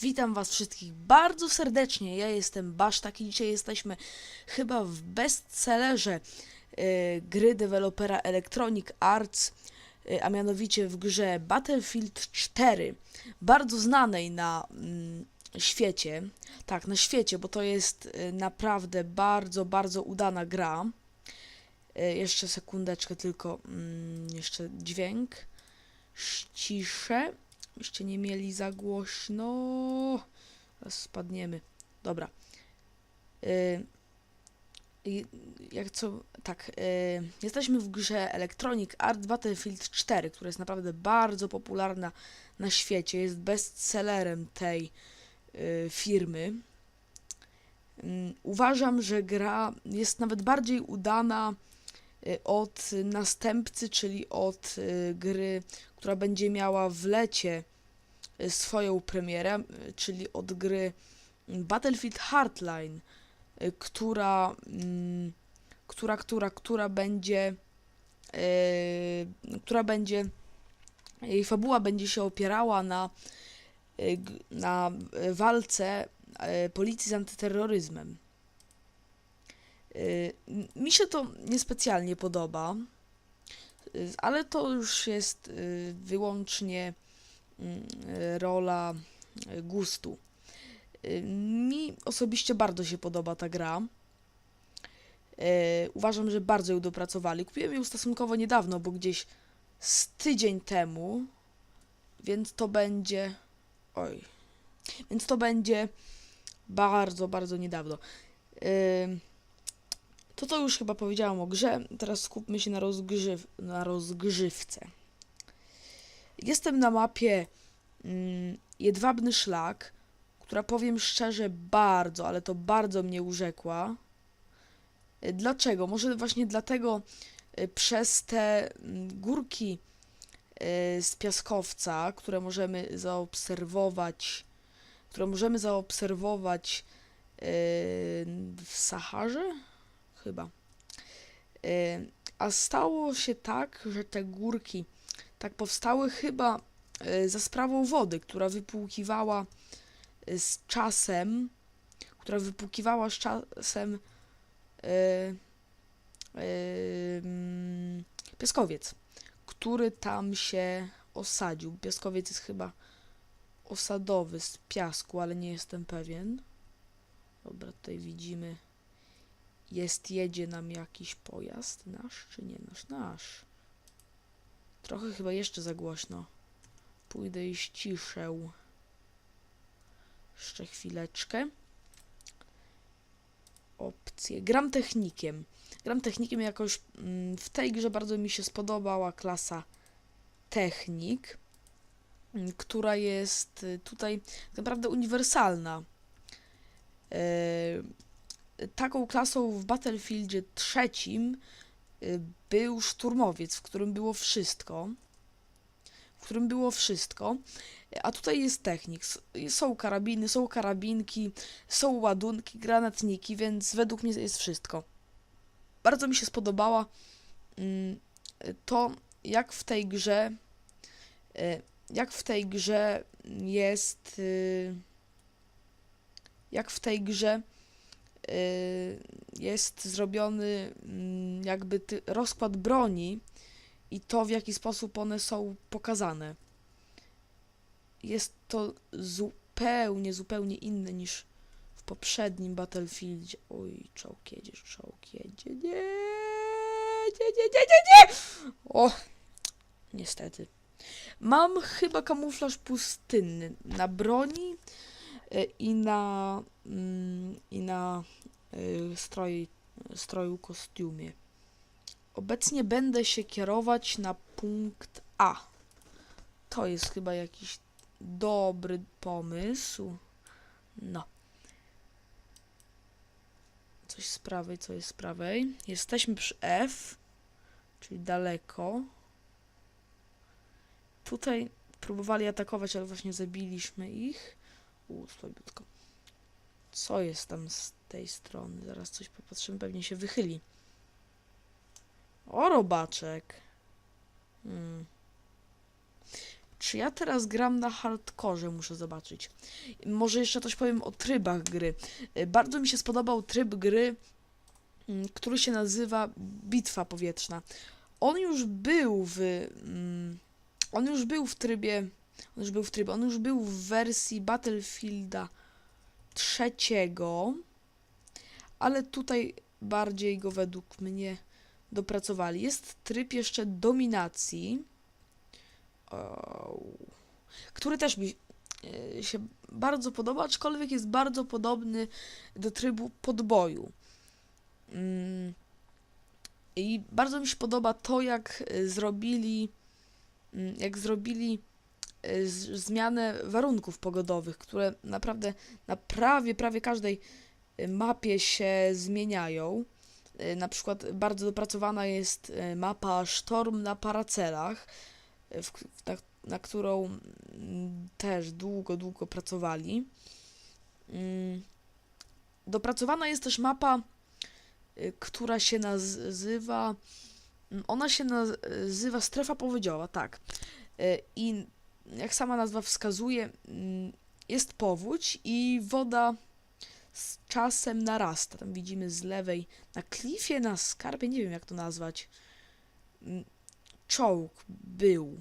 Witam Was wszystkich bardzo serdecznie. Ja jestem Basztak i dzisiaj jesteśmy chyba w bestsellerze e, gry dewelopera Electronic Arts, e, a mianowicie w grze Battlefield 4, bardzo znanej na mm, świecie. Tak, na świecie, bo to jest e, naprawdę bardzo, bardzo udana gra. Jeszcze sekundeczkę tylko, mm, jeszcze dźwięk. Ściszę. Byście nie mieli za głośno. Teraz spadniemy. Dobra. Y, i jak co. Tak. y, jesteśmy w grze Electronic Art Battlefield 4, która jest naprawdę bardzo popularna na świecie. Jest bestsellerem tej y, firmy. Ym, Uważam, że gra jest nawet bardziej udana od następcy, czyli od y, gry, która będzie miała w lecie y, swoją premierę, y, czyli od gry Battlefield Hardline, y, która, mm, która, która, która będzie, y, która będzie, jej fabuła będzie się opierała na, y, na y, walce y, policji z antyterroryzmem. Y, Mi się to niespecjalnie podoba, y, ale to już jest y, wyłącznie mm, rola gustu. Mi osobiście bardzo się podoba ta gra. Uważam, że bardzo ją dopracowali. Kupiłem ją stosunkowo niedawno, bo gdzieś z tydzień temu, więc to będzie. Oj. Więc to będzie bardzo, bardzo niedawno. Ym, To to już chyba powiedziałam o grze. Teraz skupmy się na, rozgrzyw na rozgrzewce. Jestem na mapie mm, Jedwabny Szlak, która powiem szczerze bardzo, ale to bardzo mnie urzekła. Y, Dlaczego? Może właśnie dlatego y, przez te mm, górki y, z piaskowca, które możemy zaobserwować, które możemy zaobserwować w Saharze? Chyba. Y, A stało się tak, że te górki tak powstały chyba y, za sprawą wody, która wypłukiwała y, z czasem, która wypłukiwała z czasem y, y, mm, piaskowiec, który tam się osadził. Piaskowiec jest chyba osadowy z piasku, ale nie jestem pewien. Dobra, tutaj widzimy. Jest, jedzie nam jakiś pojazd. Nasz czy nie nasz? Nasz. Trochę chyba jeszcze za głośno. Pójdę i ściszę. Jeszcze chwileczkę. Opcje. Gram technikiem. Gram technikiem jakoś mm, w tej grze bardzo mi się spodobała klasa technik, mm, która jest y, tutaj tak naprawdę uniwersalna. E, taką klasą w Battlefieldzie trzecim y, był szturmowiec, w którym było wszystko. W którym było wszystko. A tutaj jest technik. Są karabiny, są karabinki, są ładunki, granatniki, więc według mnie jest wszystko. Bardzo mi się spodobała mm, to, jak w tej grze y, jak w tej grze jest y, jak w tej grze jest zrobiony mm, jakby ty, rozkład broni i to, w jaki sposób one są pokazane. Jest to zupełnie, zupełnie inne niż w poprzednim Battlefieldzie. Oj, czołg jedzie, czołg. Nie, nie, nie, nie, nie, nie! O, niestety. Mam chyba kamuflaż pustynny na broni y, i na, mm, i na y, stroj, stroju kostiumie. Obecnie będę się kierować na punkt A. To jest chyba jakiś dobry pomysł. No. Coś z prawej, co jest z prawej. Jesteśmy przy F, czyli daleko. Tutaj próbowali atakować, ale właśnie zabiliśmy ich. U, słabiutko. Co jest tam z tej strony? Zaraz coś popatrzymy, pewnie się wychyli. O, robaczek. Hmm. Czy ja teraz gram na hardkorze? Muszę zobaczyć. Może jeszcze coś powiem o trybach gry. Y, Bardzo mi się spodobał tryb gry, mm, który się nazywa Bitwa Powietrzna. On już był w. mm, On już był w trybie. On już był w trybie. On już był w wersji Battlefielda trzeciego, ale tutaj bardziej go według mnie dopracowali. Jest tryb jeszcze dominacji, który też mi e, się bardzo podoba, aczkolwiek jest bardzo podobny do trybu podboju. Mm, I bardzo mi się podoba to, jak e, zrobili, mm, jak zrobili zmianę warunków pogodowych, które naprawdę na prawie, prawie każdej e, mapie się zmieniają. E, Na przykład bardzo dopracowana jest mapa Sztorm na Paracelach, e, w, k- na, na którą mm, też długo, długo pracowali. Mm, Dopracowana jest też mapa, y, która się nazywa. mm, Ona się nazywa Strefa Powodziowa, tak. Y, I jak sama nazwa wskazuje, mm, jest powódź i woda z czasem narasta. Tam widzimy z lewej na klifie, na skarbie, nie wiem jak to nazwać. Mm, Czołg był,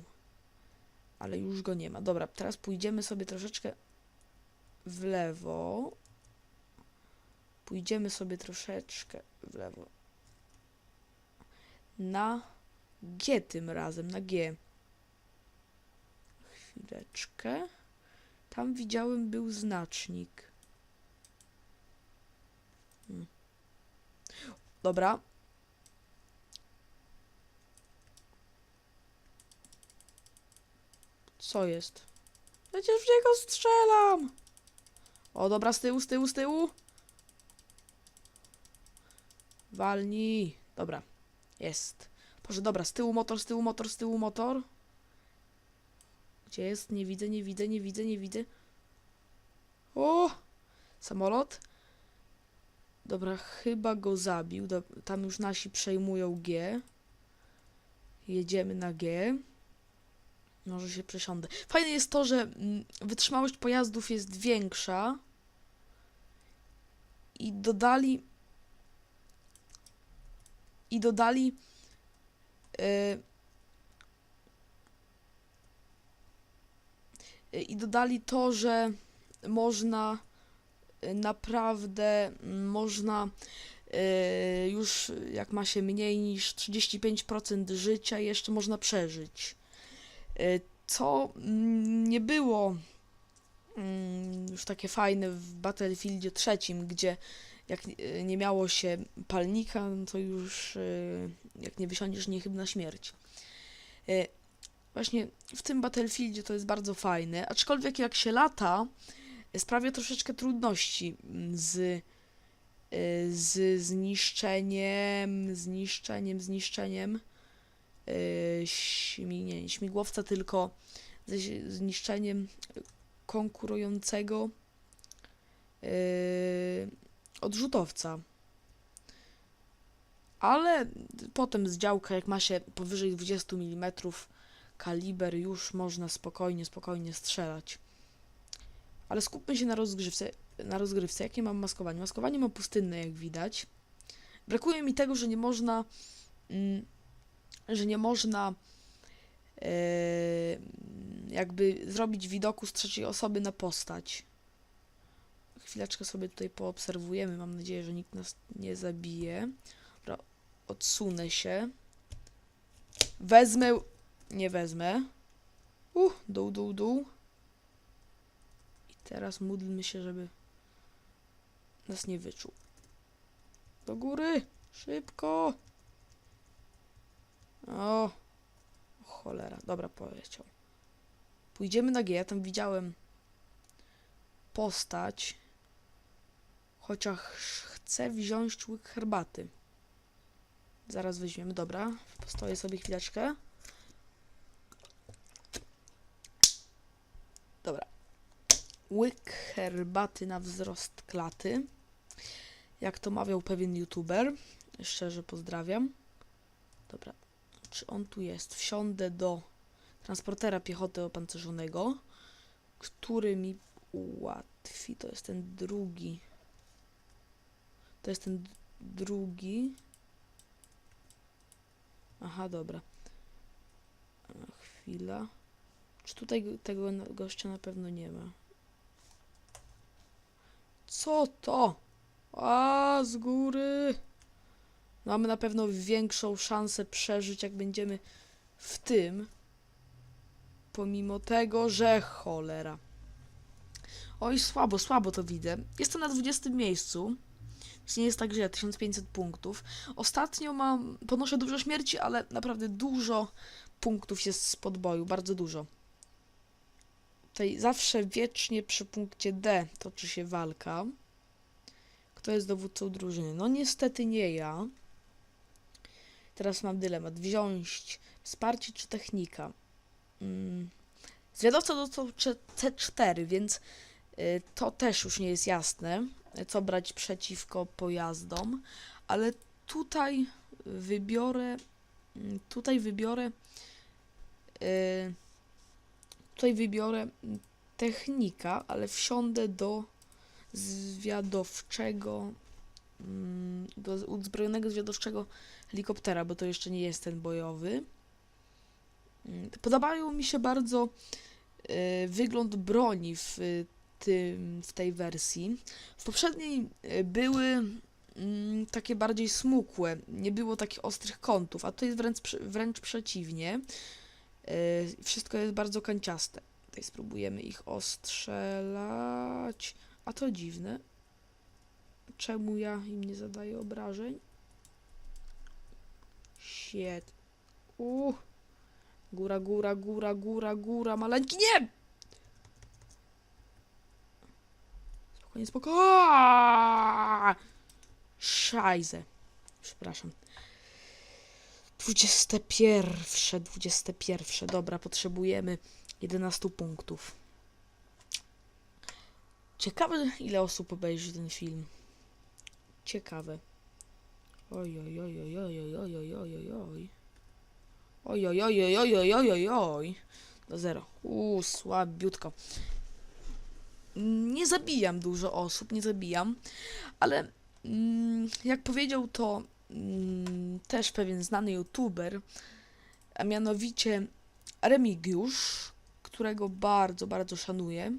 ale już go nie ma. Dobra, teraz pójdziemy sobie troszeczkę w lewo. Pójdziemy sobie troszeczkę w lewo. Na G tym razem, na G. Chwileczkę. Tam widziałem był znacznik. Hmm. Dobra. Co jest? Przecież w niego strzelam! O, dobra, z tyłu, z tyłu, z tyłu. Walnij. Dobra. Jest. Boże, dobra, z tyłu motor, z tyłu motor, z tyłu motor. Gdzie jest? Nie widzę, nie widzę, nie widzę, nie widzę. O! Samolot. Dobra, chyba go zabił. Tam już nasi przejmują G. Jedziemy na G. Może się przesiądę. Fajne jest to, że mm, wytrzymałość pojazdów jest większa. I dodali. I dodali. y, I dodali to, że można y, naprawdę mm, można y, już jak ma się mniej niż 35% życia jeszcze można przeżyć. Y, Co mm, nie było mm, już takie fajne w Battlefieldzie trzecim, gdzie jak y, nie miało się palnika, no to już y, jak nie wysiądziesz, niechybna śmierć. Właśnie w tym Battlefieldzie to jest bardzo fajne, aczkolwiek jak się lata, y, sprawia troszeczkę trudności mm, z, y, z zniszczeniem, zniszczeniem, zniszczeniem śmi, nie, śmigłowca, tylko ze zniszczeniem konkurującego odrzutowca. Ale potem z działka, jak ma się powyżej 20 mm kaliber, już można spokojnie, spokojnie strzelać. Ale skupmy się na rozgrywce. Na rozgrywce. Jakie mam maskowanie? Maskowanie mam pustynne, jak widać. Brakuje mi tego, że nie można. Mm, że nie można. e, jakby zrobić widoku z trzeciej osoby na postać. Chwileczkę sobie tutaj poobserwujemy. Mam nadzieję, że nikt nas nie zabije. Odsunę się. Wezmę. Nie wezmę. Uh, dół, dół, dół. I teraz módlmy się, żeby nas nie wyczuł. Do góry! Szybko! O! Cholera, dobra, poleciał. Pójdziemy na G, ja tam widziałem postać. Chociaż chcę wziąć łyk herbaty. Zaraz weźmiemy, dobra. Postoję sobie chwileczkę. Dobra. Łyk herbaty na wzrost klaty. Jak to mawiał pewien youtuber. Szczerze pozdrawiam. Dobra. Czy on tu jest? Wsiądę do transportera piechoty opancerzonego, który mi ułatwi. To jest ten drugi. To jest ten drugi. Aha, dobra. Chwila. Czy tutaj go- tego gościa na pewno nie ma? Co to? A, z góry. Mamy na pewno większą szansę przeżyć, jak będziemy w tym. Pomimo tego, że cholera. Oj, słabo, słabo to widzę. Jestem na 20 miejscu. Więc nie jest tak źle, 1500 punktów. Ostatnio mam, ponoszę dużo śmierci, ale naprawdę dużo punktów jest z podboju, bardzo dużo. Tutaj zawsze wiecznie przy punkcie D toczy się walka. Kto jest dowódcą drużyny? No niestety nie ja. Teraz mam dylemat. Wziąć wsparcie czy technika? Mm. Zwiadowca dostał cze- C4, więc y, to też już nie jest jasne, co brać przeciwko pojazdom, ale tutaj wybiorę, mm, tutaj wybiorę, y, tutaj wybiorę technika, ale wsiądę do zwiadowczego, mm, do uzbrojonego zwiadowczego helikoptera, bo to jeszcze nie jest ten bojowy. Mm, Podobają mi się bardzo y, wygląd broni w y, tym, w tej wersji. W poprzedniej y, były mm, takie bardziej smukłe, nie było takich ostrych kątów, a tutaj jest wręcz, wręcz przeciwnie. Y, Wszystko jest bardzo kanciaste. Tutaj spróbujemy ich ostrzelać. A to dziwne. Czemu ja im nie zadaję obrażeń? Shit. Uh. Góra, góra, góra, góra, góra, maleńki, nie! Spokojnie, spokojnie. Szajze. Przepraszam. 21, 21. Dobra, potrzebujemy 11 punktów. Ciekawe, ile osób obejrzy ten film. Ciekawe. Oj, oj, oj, oj, oj, oj, oj, oj, oj, oj, oj. Oj, oj, oj, oj, oj, oj. Do zero. Uuu, słabiutko. Nie zabijam dużo osób, nie zabijam, ale mm, jak powiedział to mm, też pewien znany youtuber, a mianowicie Remigiusz, którego bardzo, bardzo szanuję.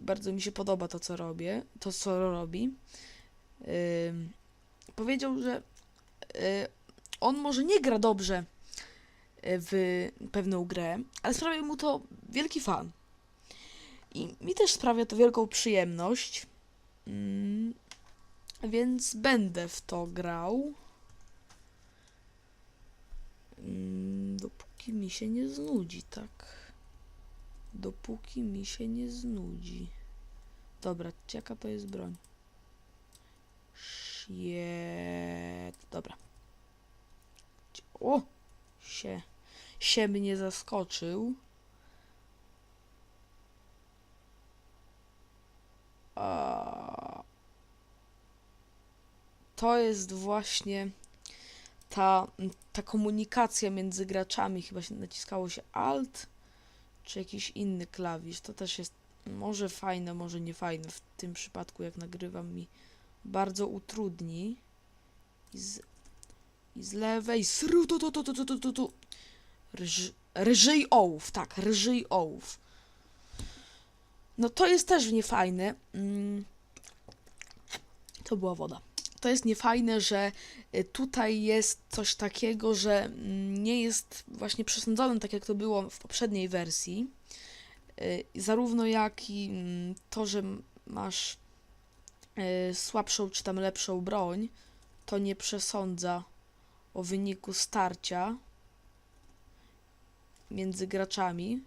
Bardzo mi się podoba to, co robię, to, co robi. Ym, powiedział, że y, on może nie gra dobrze y, w pewną grę, ale sprawia mu to wielki fan. I mi też sprawia to wielką przyjemność. Mm, więc będę w to grał. Mm, dopóki mi się nie znudzi, tak. Dopóki mi się nie znudzi. Dobra, jaka to jest broń? Shit. Dobra. O! się, się mnie zaskoczył. A to jest właśnie ta, ta komunikacja między graczami. Chyba się naciskało się Alt czy jakiś inny klawisz. To też jest może fajne, może nie fajne. W tym przypadku, jak nagrywam, mi bardzo utrudni. I z, i z lewej, sru, tu, tu, tu, tu, tu, tu, tu. Ołów, tak, ryżyj ołów. No to jest też niefajne. Mm. To była woda. To jest niefajne, że y, tutaj jest coś takiego, że mm, nie jest właśnie przesądzone tak jak to było w poprzedniej wersji. Y, Zarówno jak i mm, to, że masz y, słabszą czy tam lepszą broń, to nie przesądza o wyniku starcia między graczami.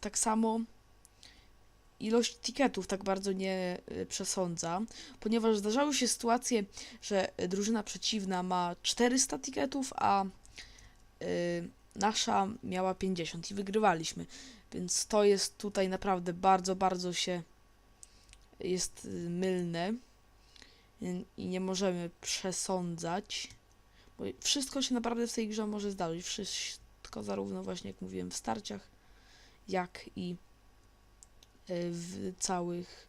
Tak samo ilość tiketów tak bardzo nie y, przesądza, ponieważ zdarzały się sytuacje, że drużyna przeciwna ma 400 tiketów, a y, nasza miała 50 i wygrywaliśmy. Więc to jest tutaj naprawdę bardzo, bardzo się jest mylne. i nie możemy przesądzać, bo wszystko się naprawdę w tej grze może zdarzyć. Wszystko zarówno właśnie, jak mówiłem, w starciach, jak i e, w całych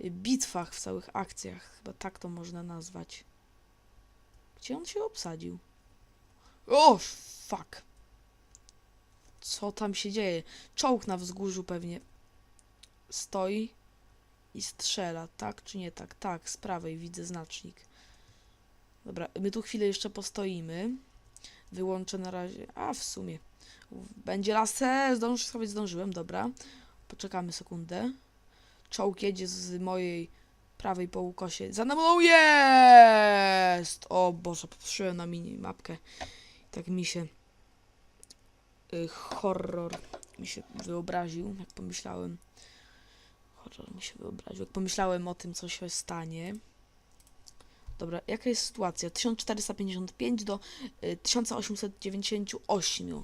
e, bitwach, w całych akcjach. Chyba tak to można nazwać. Gdzie on się obsadził? O, fuck. Co tam się dzieje? Czołg na wzgórzu pewnie stoi i strzela, tak czy nie tak? Tak, z prawej widzę znacznik. Dobra, my tu chwilę jeszcze postoimy. Wyłączę na razie. A, w sumie. Będzie laser, zdążysz sobie, zdążyłem, dobra. Poczekamy sekundę. Czołg jedzie z mojej prawej po ukosie. Za mną jest! O Boże, popatrzyłem na minimapkę. Tak mi się y, horror mi się wyobraził, jak pomyślałem. Horror mi się wyobraził, jak pomyślałem o tym, co się stanie. Dobra, jaka jest sytuacja? 1455 do y, 1898.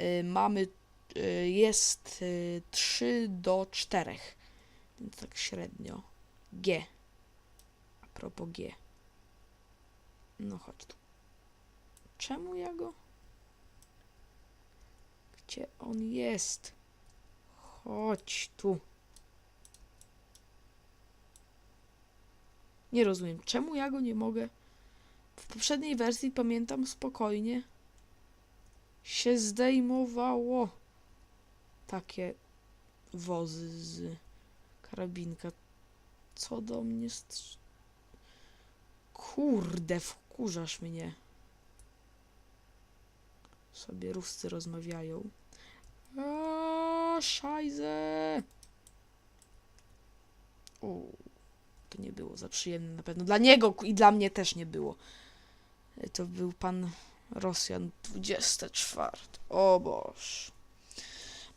Y, mamy, y, jest y, 3 do 4, więc tak średnio. G. A propos G. No chodź tu. Czemu ja go? Gdzie on jest? Chodź tu. Nie rozumiem, czemu ja go nie mogę? W poprzedniej wersji pamiętam spokojnie się zdejmowało takie wozy z karabinka. Co do mnie str... Kurde, wkurzasz mnie. Sobie Ruscy rozmawiają. Aaaa, szajze! O, to nie było za przyjemne na pewno. Dla niego i dla mnie też nie było. E, To był pan Rosjan 24. O Boż.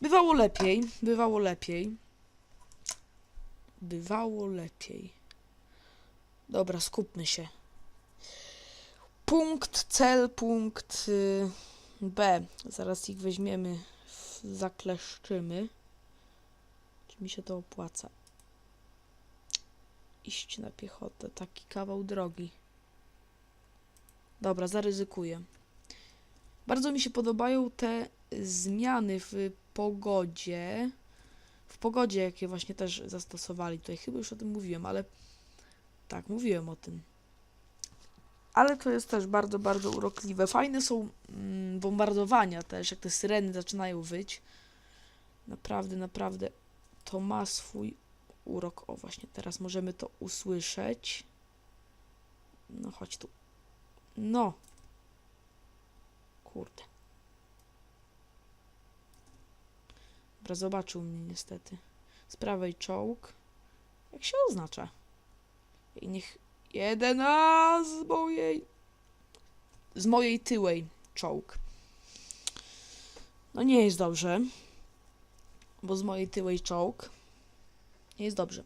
Bywało lepiej, bywało lepiej. Bywało lepiej. Dobra, skupmy się. Punkt, cel, punkt y, B. Zaraz ich weźmiemy, zakleszczymy. Czy mi się to opłaca? Iść na piechotę, taki kawał drogi. Dobra, zaryzykuję. Bardzo mi się podobają te zmiany w pogodzie. W pogodzie, jakie właśnie też zastosowali tutaj. Chyba już o tym mówiłem, ale tak, mówiłem o tym. Ale to jest też bardzo, bardzo urokliwe. Fajne są mm, bombardowania też, jak te syreny zaczynają wyć. Naprawdę, naprawdę to ma swój urok. O, właśnie teraz możemy to usłyszeć. No, chodź tu. No. Kurde. Dobra, zobaczył mnie niestety. Z prawej czołg. Jak się oznacza? I niech jeden a z mojej z mojej tyłej czołg. No nie jest dobrze. Bo z mojej tyłej czołg nie jest dobrze.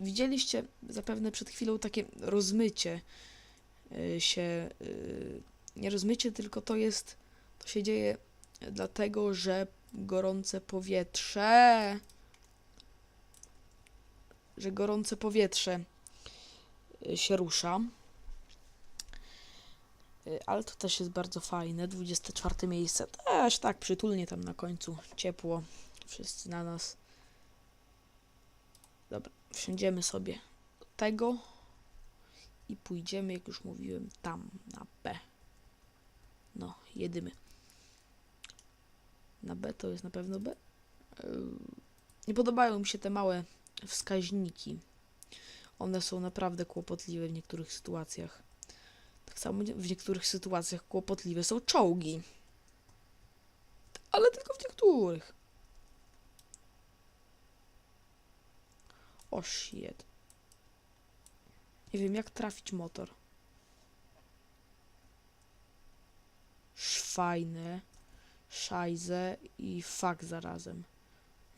Widzieliście zapewne przed chwilą takie rozmycie y, się y, nie rozmycie, tylko to jest to się dzieje dlatego, że gorące powietrze że gorące powietrze y, się rusza. Ale to też jest bardzo fajne. 24 miejsce. Też tak przytulnie tam na końcu. Ciepło. Wszyscy na nas. Dobra, wsiądziemy sobie do tego i pójdziemy, jak już mówiłem, tam na B. No, jedymy. Na B to jest na pewno B. Yy, Nie podobają mi się te małe wskaźniki. One są naprawdę kłopotliwe w niektórych sytuacjach. Tak samo w niektórych sytuacjach kłopotliwe są czołgi. Ale tylko w niektórych. O shit. Nie wiem jak trafić motor. Szwajne, szajze i fak zarazem.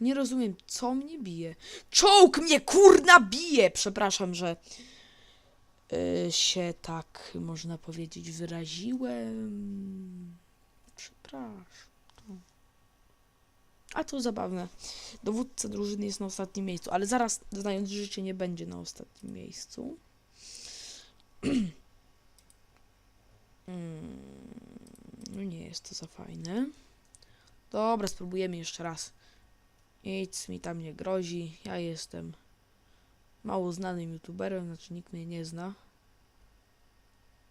Nie rozumiem, co mnie bije. Czołg mnie kurna bije! Przepraszam, że y, się tak, można powiedzieć, wyraziłem. Przepraszam. A to zabawne. Dowódca drużyny jest na ostatnim miejscu, ale zaraz, znając życie, nie będzie na ostatnim miejscu. Mm, No nie jest to za fajne. Dobra, spróbujemy jeszcze raz. Nic mi tam nie grozi. Ja jestem mało znanym youtuberem, znaczy nikt mnie nie zna.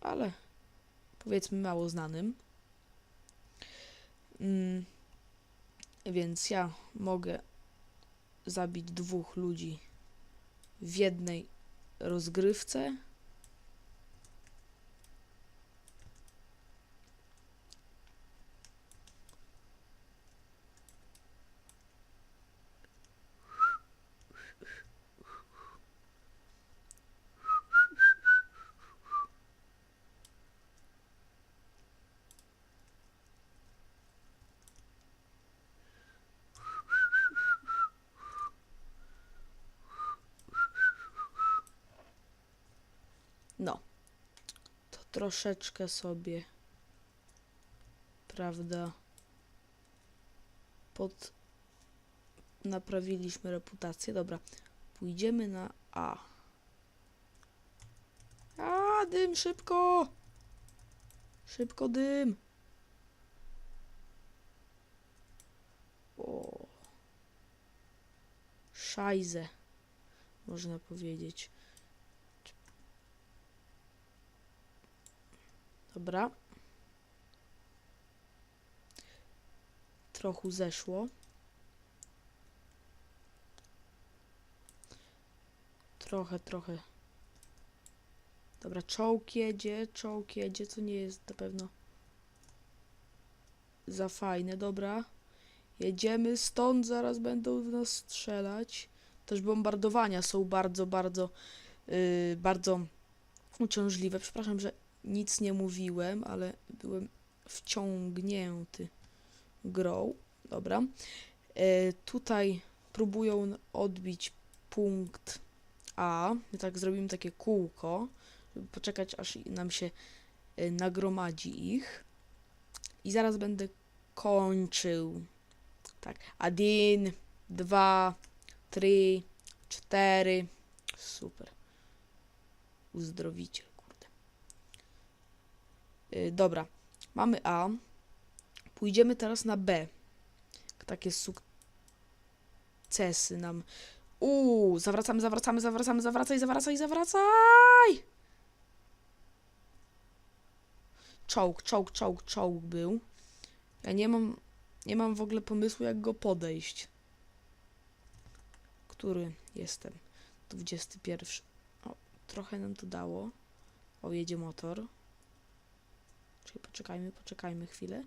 Ale powiedzmy mało znanym. Mm, więc ja mogę zabić dwóch ludzi w jednej rozgrywce. No. To troszeczkę sobie, prawda, pod... Naprawiliśmy reputację. Dobra, pójdziemy na A. A, dym, szybko! Szybko, dym! O. Szajze, można powiedzieć. Dobra. Trochę zeszło. Trochę, trochę. Dobra, czołg jedzie, czołg jedzie, co nie jest na pewno za fajne. Dobra. Jedziemy stąd, zaraz będą w nas strzelać. Też bombardowania są bardzo, bardzo, yy, bardzo uciążliwe. Przepraszam, że nic nie mówiłem, ale byłem wciągnięty grą. Dobra. E, tutaj próbują odbić punkt A. Tak zrobimy takie kółko, żeby poczekać, aż nam się e, nagromadzi ich. I zaraz będę kończył. Tak. Adin, dwa, trzy, cztery. Super. Uzdrowicie. Y, dobra, mamy A. Pójdziemy teraz na B. Takie sukcesy nam. Uuu, zawracamy, zawracamy, zawracamy, zawracaj, zawracaj, zawracaj! Czołg, czołg, czołg, czołg był. Ja nie mam, nie mam w ogóle pomysłu, jak go podejść. Który jestem? 21. O, trochę nam to dało. O, jedzie motor. Czyli poczekajmy, poczekajmy chwilę.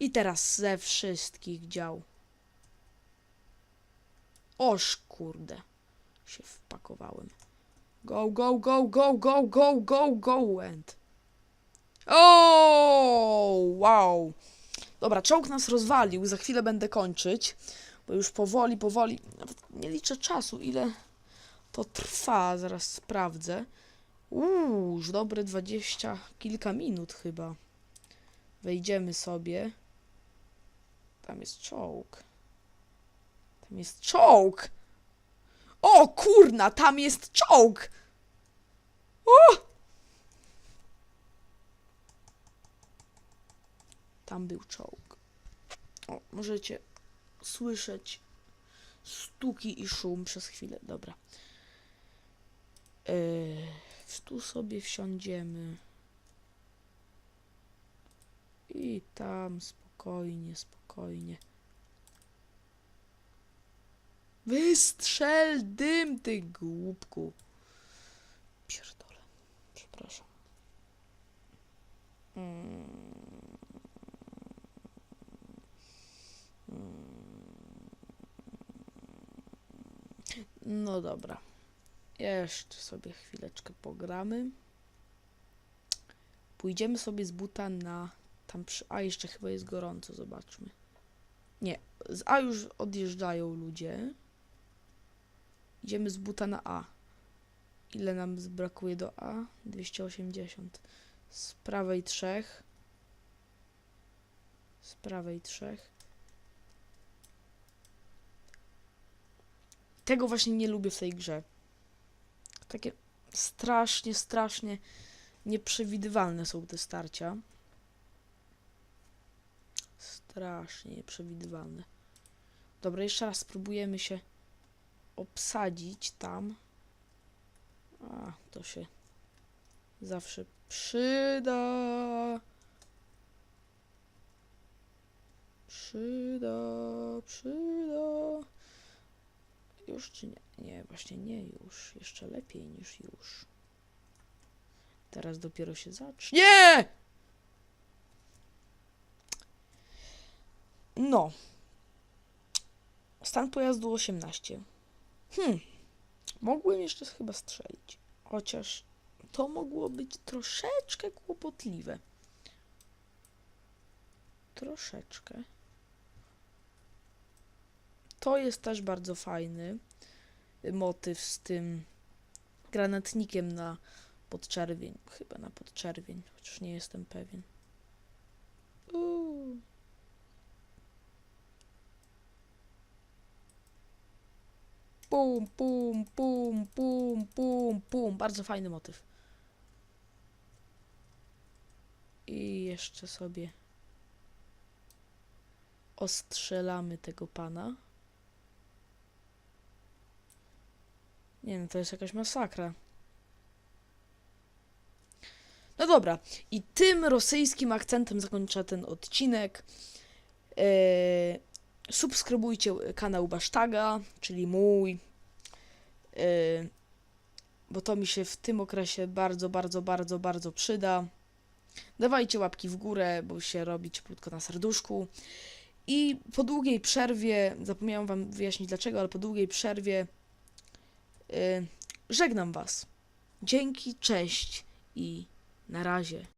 I teraz ze wszystkich dział. Oż kurde. Się wpakowałem. Go, go, go, go, go, go, go, go, and. O, wow. Dobra, czołg nas rozwalił. Za chwilę będę kończyć. Bo już powoli, powoli. Nawet nie liczę czasu, ile to trwa. Zaraz sprawdzę. Uuu, już dobre dwadzieścia kilka minut chyba. Wejdziemy sobie. Tam jest czołg. Tam jest czołg! O kurna, tam jest czołg! O! Tam był czołg. O, możecie słyszeć stuki i szum przez chwilę. Dobra. Yy, tu sobie wsiądziemy. I tam spokojnie, spokojnie. Wystrzel dym, ty głupku. Pierdolę. Przepraszam. No dobra. Jeszcze sobie chwileczkę pogramy. Pójdziemy sobie z buta na tam przy A jeszcze chyba jest gorąco, zobaczmy. Nie, z A już odjeżdżają ludzie. Idziemy z buta na A. Ile nam brakuje do A? 280. Z prawej trzech. Z prawej trzech. tego właśnie nie lubię w tej grze. Takie strasznie, strasznie nieprzewidywalne są te starcia. Strasznie nieprzewidywalne. Dobra, jeszcze raz spróbujemy się obsadzić tam. A, to się zawsze przyda. Przyda, przyda. Już czy nie? Nie, właśnie nie już. Jeszcze lepiej niż już. Teraz dopiero się zacznie. No. Stan pojazdu 18. Hmm. Mogłem jeszcze chyba strzelić. Chociaż to mogło być troszeczkę kłopotliwe. Troszeczkę. To jest też bardzo fajny motyw z tym granatnikiem na podczerwień. Chyba na podczerwień, chociaż nie jestem pewien. Uuu. Pum, pum, pum, pum, pum, pum. Bardzo fajny motyw. I jeszcze sobie ostrzelamy tego pana. Nie no, to jest jakaś masakra. No dobra, i tym rosyjskim akcentem zakończę ten odcinek. Eee, subskrybujcie kanał Basztaga, czyli mój, eee, bo to mi się w tym okresie bardzo, bardzo, bardzo, bardzo przyda. Dawajcie łapki w górę, bo się robi cieplutko na serduszku. I po długiej przerwie, zapomniałam wam wyjaśnić dlaczego, ale po długiej przerwie yy, żegnam was. Dzięki, cześć i na razie.